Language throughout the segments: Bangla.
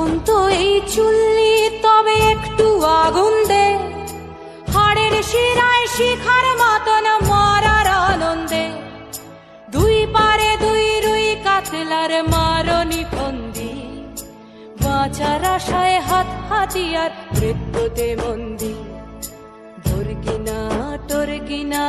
নিভন্ত এই চুল্লি, তবে একটু আগুন দে। হাড়ের শিরায় শিখার মতন মরার আনন্দে। দুই পারে দুই রুই কাতলার মারনি ফন্দি। বাঁচার আশায় হাত হাতিয়ার মৃত্যুতে মন্দি। তোর কিনা তোর কিনা,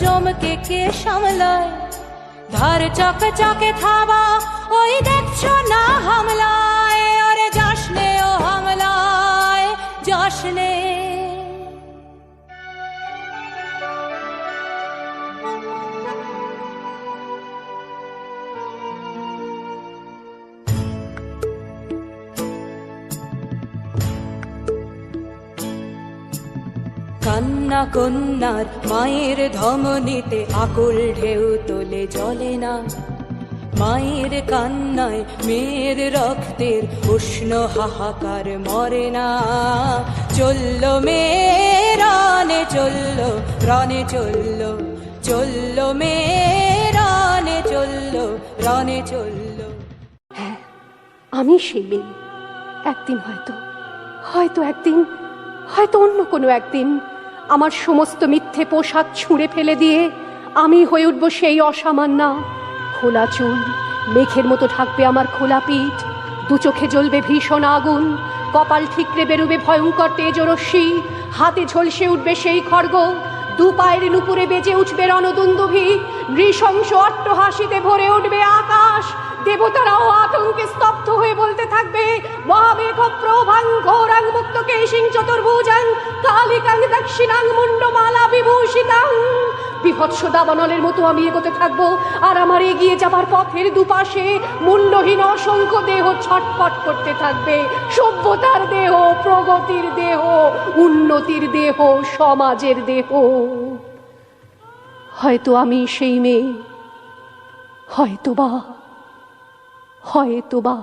জমকে কে সামলায়? ধার চক চকে থাবা, ওই দেখছ না হামলায় কান্না কন্যার মায়ের ধমনীতে আকুল ঢেউ তোলে, জলে না। মায়ের কান্নায় মেয়ের রক্তের উষ্ণ হাহাকার মরে না। চলল মেয়ে রানে চলল, রনে চলল। চলল মেয়ে রানে চলল, রনে চলল। হ্যাঁ আমি সেই মেয়ে। একদিন হয়তো হয়তো একদিন, হয়তো অন্য কোনো একদিন আমার সমস্ত মিথ্যে পোশাক ছুঁড়ে ফেলে দিয়ে আমি হয়ে উঠব সেই অসামান্যা খোলা চুল। মেঘের মতো ঢাকবে আমার খোলা পিঠ। দু চোখে জ্বলবে ভীষণ আগুন। কপাল ঠিকরে বেরোবে ভয়ঙ্কর তেজরশ্মি। হাতে ঝলসে উঠবে সেই খড়গ দু পায়ের নুপুরে বেজে উঠবে রণদুন্দুভি। নৃশংস অট্টহাসিতে ভরে উঠবে আকাশ। মহামেঘ প্রভাং ঘোরাং মুক্ত কেশিং চতুর্ভুজাং কালিকাং দক্ষিণাং মুন্ডমালা বিভূষিতাং। বিভৎস দাবানলের মতো আমি এগোতে থাকব, আর আমার এগিয়ে যাবার পথের দুপাশে মুন্ডহীন অসংখ্য দেহ ছটপট করতে থাকবে। সভ্যতার দেহ, প্রগতির দেহ, উন্নতির দেহ, সমাজের দেহ। হয়তো আমি সেই মেয়ে হয়তো বা হয়তো বা